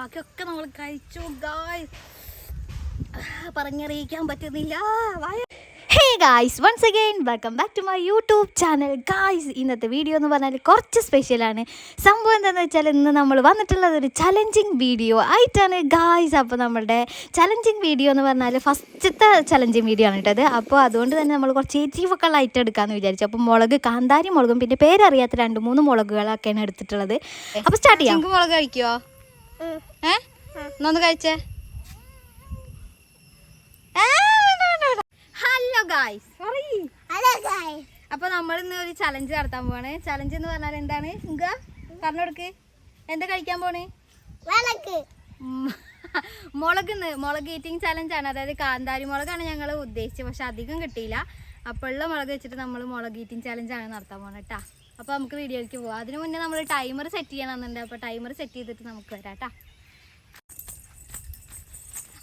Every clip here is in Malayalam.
ബാക്കിയൊക്കെ നമ്മൾ കഴിച്ചു ഗായ് പറഞ്ഞറിയിക്കാൻ പറ്റുന്നില്ല. വായ. Hey guys once again welcome back to my YouTube channel guys ഇന്നത്തെ വീഡിയോ എന്ന് പറഞ്ഞാൽ കുറച്ച് സ്പെഷ്യലാണ് സംഭവം എന്താണെന്ന് വെച്ചാൽ ഇന്ന് നമ്മൾ വന്നിട്ടുള്ളത് ഒരു ചലഞ്ചിങ് വീഡിയോ ആയിട്ടാണ് ഗായ്സ് അപ്പോൾ നമ്മളുടെ ചലഞ്ചിങ് വീഡിയോ എന്ന് പറഞ്ഞാൽ ഫസ്റ്റത്തെ ചലഞ്ചിങ് വീഡിയോ ആണ് കേട്ടത് അപ്പോൾ അതുകൊണ്ട് തന്നെ നമ്മൾ കുറച്ച് എരിവൊക്കെ ഐറ്റം എടുക്കാമെന്ന് വിചാരിച്ചു. അപ്പോൾ മുളക് കാന്താരി മുളകും പിന്നെ പേരറിയാത്ത രണ്ട് മൂന്ന് മുളകുകളൊക്കെയാണ് എടുത്തിട്ടുള്ളത്. അപ്പോൾ സ്റ്റാർട്ട് ചെയ്യാം. മുളക് കഴിക്കുമോ ഏ? എന്നൊന്ന് കഴിച്ചേ. ഹലോ ഗായ്സ് അപ്പൊ നമ്മൾ ഇന്ന് ഒരു ചലഞ്ച് നടത്താൻ പോവാണ്. ചലഞ്ച് എന്ന് പറഞ്ഞാൽ എന്താണ്? ഇങ്ക പറഞ്ഞു കൊടുക്ക്. എന്താ കഴിക്കാൻ പോണേ. മുളക്. മുളക് ഈറ്റിംഗ് ചലഞ്ച് ആണ്. അതായത് കാന്താരി മുളകാണ് ഞങ്ങൾ ഉദ്ദേശിച്ചത്. പക്ഷെ അധികം കിട്ടിയില്ല. അപ്പോൾ ഉള്ള മുളക് വെച്ചിട്ട് നമ്മൾ മുളക് ഈറ്റിംഗ് ചലഞ്ച് ആണ് നടത്താൻ പോണേട്ടാ അപ്പോൾ നമുക്ക് വീഡിയോയിലേക്ക് പോവാം. അതിനു മുന്നേ നമ്മൾ ടൈമർ സെറ്റ് ചെയ്യണമെന്നുണ്ട്. അപ്പോൾ ടൈമർ സെറ്റ് ചെയ്തിട്ട് നമുക്ക് വരാം കേട്ടാ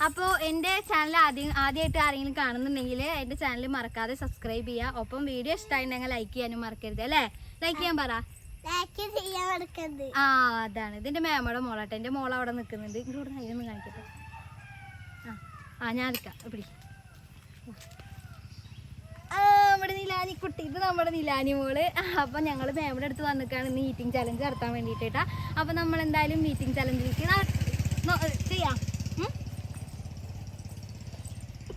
അപ്പോൾ എന്റെ ചാനൽ ആദ്യം ആദ്യമായിട്ട് ആരെങ്കിലും കാണുന്നുണ്ടെങ്കിൽ എന്റെ ചാനൽ മറക്കാതെ സബ്സ്ക്രൈബ് ചെയ്യുക ഒപ്പം വീഡിയോ ഇഷ്ടമായിട്ടുണ്ടെങ്കിൽ ലൈക്ക് ചെയ്യാനും മറക്കരുത് അല്ലേ? ലൈക്ക് ചെയ്യാൻ പറ. ആ അതാണ്. ഇതിന്റെ മേമയുടെ മോളാട്ടെ. എന്റെ മോൾ അവിടെ നിൽക്കുന്നുണ്ട്. ഇങ്ങോട്ട് കാണിക്കട്ടെ. ആ ആ ഞാൻ എടുക്കാം. പിടി. നമ്മുടെ നിലാനി കുട്ടി. ഇത് നമ്മുടെ നിലാനി മോൾ. അപ്പം ഞങ്ങൾ ഫാമിലി അടുത്ത് വന്നിക്കാണ് ഇന്ന് മീറ്റിംഗ് ചലഞ്ച് നടത്താൻ വേണ്ടിയിട്ടാ അപ്പം നമ്മൾ എന്തായാലും മീറ്റിംഗ് ചലഞ്ചിലേക്ക് ചെയ്യാം?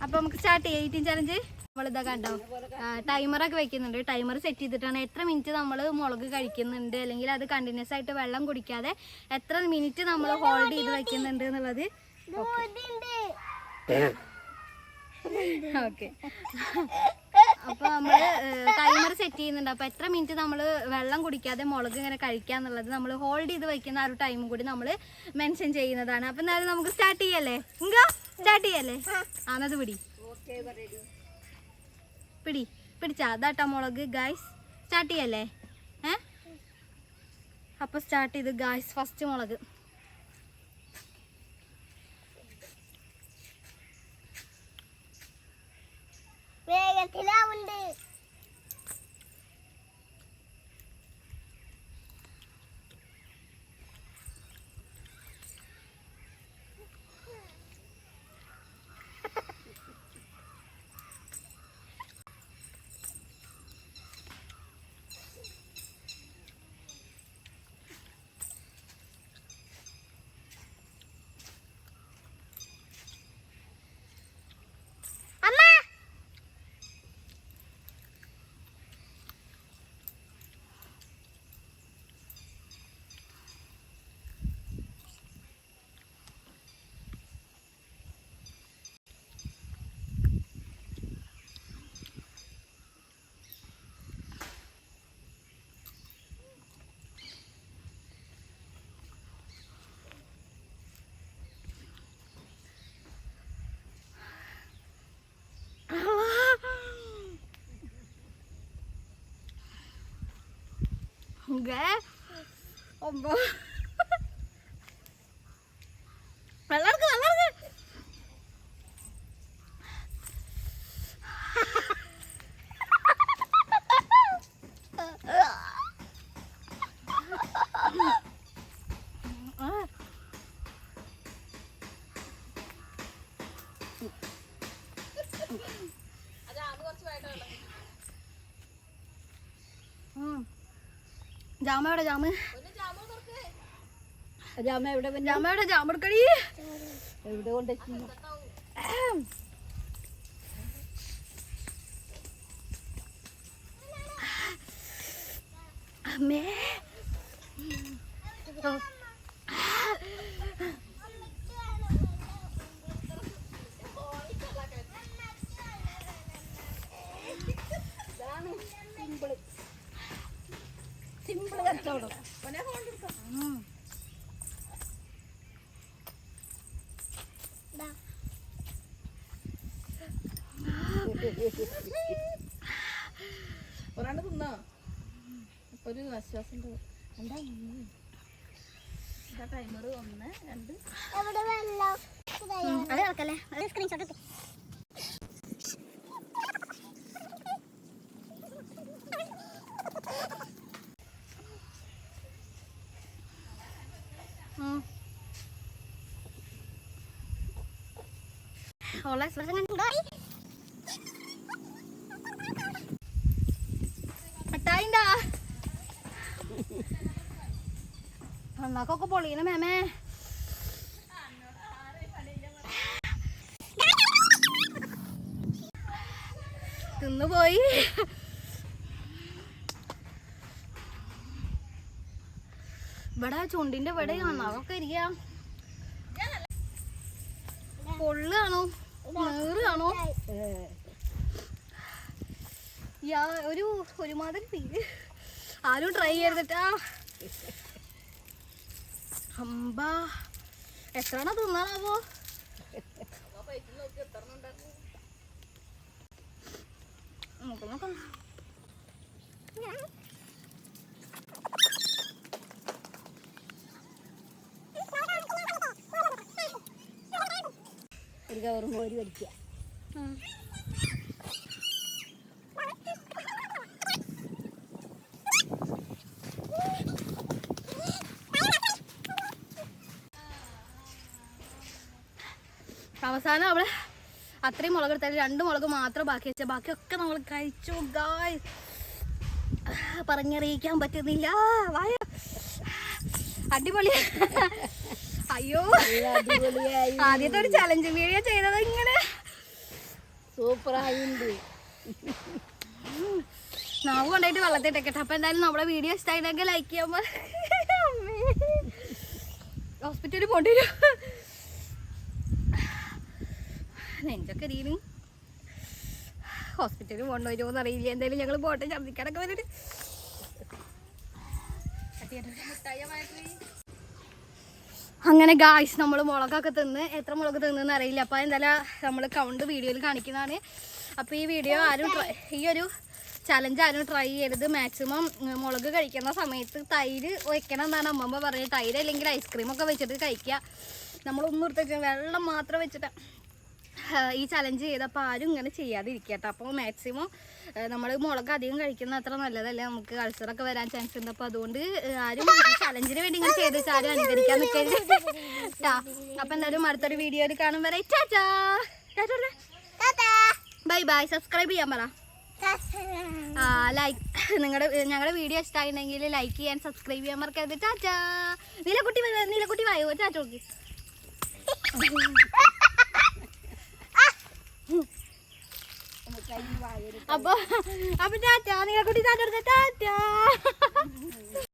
അപ്പൊ നമുക്ക് സ്റ്റാർട്ട് ചെയ്യാം. ഈറ്റിംഗ് ചലഞ്ച് നമ്മളിതാ കണ്ടോ? ടൈമറൊക്കെ വെക്കുന്നുണ്ട്. ടൈമർ സെറ്റ് ചെയ്തിട്ടാണ് എത്ര മിനിറ്റ് നമ്മൾ മുളക് കഴിക്കുന്നുണ്ട് അല്ലെങ്കിൽ അത് കണ്ടിന്യൂസ് ആയിട്ട് വെള്ളം കുടിക്കാതെ എത്ര മിനിറ്റ് നമ്മൾ ഹോൾഡ് ചെയ്ത് വെക്കുന്നുണ്ട് എന്നുള്ളത്. ഓക്കെ അപ്പൊ നമ്മൾ ടൈമർ സെറ്റ് ചെയ്യുന്നുണ്ട്. അപ്പൊ എത്ര മിനിറ്റ് നമ്മൾ വെള്ളം കുടിക്കാതെ മുളക് ഇങ്ങനെ കഴിക്കാന്നുള്ളത് നമ്മൾ ഹോൾഡ് ചെയ്ത് വെക്കുന്ന ആ ഒരു ടൈം കൂടി നമ്മൾ മെൻഷൻ ചെയ്യുന്നതാണ്. അപ്പൊ എന്നാലും നമുക്ക് സ്റ്റാർട്ട് ചെയ്യല്ലേ? സ്റ്റാർട്ട് ചെയ്യല്ലേ? ആന്നത് പിടി. പിടി പിടിച്ചാ. അതാട്ടാ മുളക് ഗായ്സ് സ്റ്റാർട്ട് ചെയ്യല്ലേ? ഏ? അപ്പൊ സ്റ്റാർട്ട് ചെയ്ത് ഗായ്സ് ഫസ്റ്റ് മുളക്. വേഗത്തിലാവുണ്ട് ഗേ ഒമ്പോ വെള്ളം എടുക്ക്, വെള്ളം എടുക്ക്. ആ. ഉം. ജാമ എവിടെ? ജാമ്? ജാമ എവിടെ ജാമ എവിടെ? ജാമ എടുക്കടി. എവിടെ കൊണ്ട് അമ്മേ. ഒരാണ്ട് തിന്നോ അപ്പൊ ഒരു ആശ്വാസം എന്താ ടൈമർ ഒന്ന് രണ്ട് അത് കിടക്കല്ലേ സ്ക്രീൻഷോട്ട് Hola, sudah senang തിന്നുപോയി. ഇവിടെ ചുണ്ടിന്റെ ഇവിടെ അണ്ണാകൊക്കെ ഇരിക്കാം. പൊള്ളാണോ യാ ഒരു ഒരുമാതിരി ഫീൽ ആരും ട്രൈ ചെയ്തിട്ടാ. അമ്പാ എത്രയാണോ തിന്നാണാവോ നോക്കാം നോക്കാം. ഒരു കവർ മോര് വലിക്കുക. അവസാനം അവൾ അത്രയും മുളക് എടുത്താൽ രണ്ട് മുളക് മാത്രം ബാക്കി വെച്ചാൽ ബാക്കിയൊക്കെ നമ്മൾ കഴിച്ചു ഗായ് പറഞ്ഞറിയിക്കാൻ പറ്റുന്നില്ല. വായ. അടിപൊളി. അയ്യോ. ആദ്യത്തെ ഒരു ചലഞ്ച് വീഡിയോ ചെയ്തത് ഇങ്ങനെ. സൂപ്പറായിണ്ട്. നാവ് കൊണ്ടായിട്ട് വെള്ളത്തിൽ ഇട്ടേക്കട്ടെ അപ്പൊ എന്തായാലും നമ്മുടെ വീഡിയോ ഇഷ്ടമായിട്ടെങ്കിൽ ലൈക്ക് ചെയ്യാൻ ഹോസ്പിറ്റലിൽ പോണ്ടി നെഞ്ചൊക്കെ രീതി ഹോസ്പിറ്റലിൽ പോകണ്ടോ വരുമോന്ന് അറിയില്ല എന്തായാലും ഞങ്ങൾ പോട്ടെ ഛർദിക്കാനൊക്കെ വന്നിട്ട്. അങ്ങനെ ഗായ്സ് നമ്മൾ മുളകൊക്കെ തിന്ന്. എത്ര മുളക് തിന്നെന്ന് അറിയില്ല. അപ്പോൾ എന്തായാലും നമ്മൾ കൗണ്ട് വീഡിയോയിൽ കാണിക്കുന്നതാണ്. അപ്പോൾ ഈ വീഡിയോ ആരും ഈ ഒരു ചലഞ്ച് ആരും ട്രൈ ചെയ്യരുത്. മാക്സിമം മുളക് കഴിക്കുന്ന സമയത്ത് തൈര് വെക്കണം എന്നാണ് അമ്മമ്മ പറഞ്ഞത്. തൈര് അല്ലെങ്കിൽ ഐസ്ക്രീമൊക്കെ വെച്ചിട്ട് കഴിക്കുക. നമ്മളൊന്നും എടുത്ത് വെള്ളം മാത്രം വെച്ചിട്ട് ഈ ചലഞ്ച് ചെയ്തപ്പോൾ ആരും ഇങ്ങനെ ചെയ്യാതിരിക്കുക കേട്ടോ അപ്പോൾ മാക്സിമം നമ്മൾ മുളക് അധികം കഴിക്കുന്ന അത്ര നല്ലതല്ല? നമുക്ക് അൾസറൊക്കെ വരാൻ ചാൻസ് ഉണ്ട്. അപ്പോൾ അതുകൊണ്ട് ആരും ഈ ചലഞ്ചിന് വേണ്ടി ഇങ്ങനെ ചെയ്ത് വെച്ചാൽ ആരും അനുകരിക്കാൻ നിൽക്കരുത് കേട്ടോ അപ്പോൾ എന്തായാലും അടുത്തൊരു വീഡിയോയിൽ കാണും വരെ. ബൈ ബൈ സബ്സ്ക്രൈബ് ചെയ്യാൻ പറ. ആ ലൈക്ക് നിങ്ങളുടെ ഞങ്ങളുടെ വീഡിയോ ഇഷ്ടമായിട്ടുണ്ടെങ്കിൽ ലൈക്ക് ചെയ്യാൻ സബ്സ്ക്രൈബ് ചെയ്യാൻ മറക്കരുത്. ചാച്ചാ നീലക്കുട്ടി നീലക്കുട്ടി വായോ? ചാച്ചോക്ക് അപ്പൊ അപ്പൊ ടാറ്റ നിങ്ങളെ ടാറ്റ കൊടുക്ക ടാറ്റ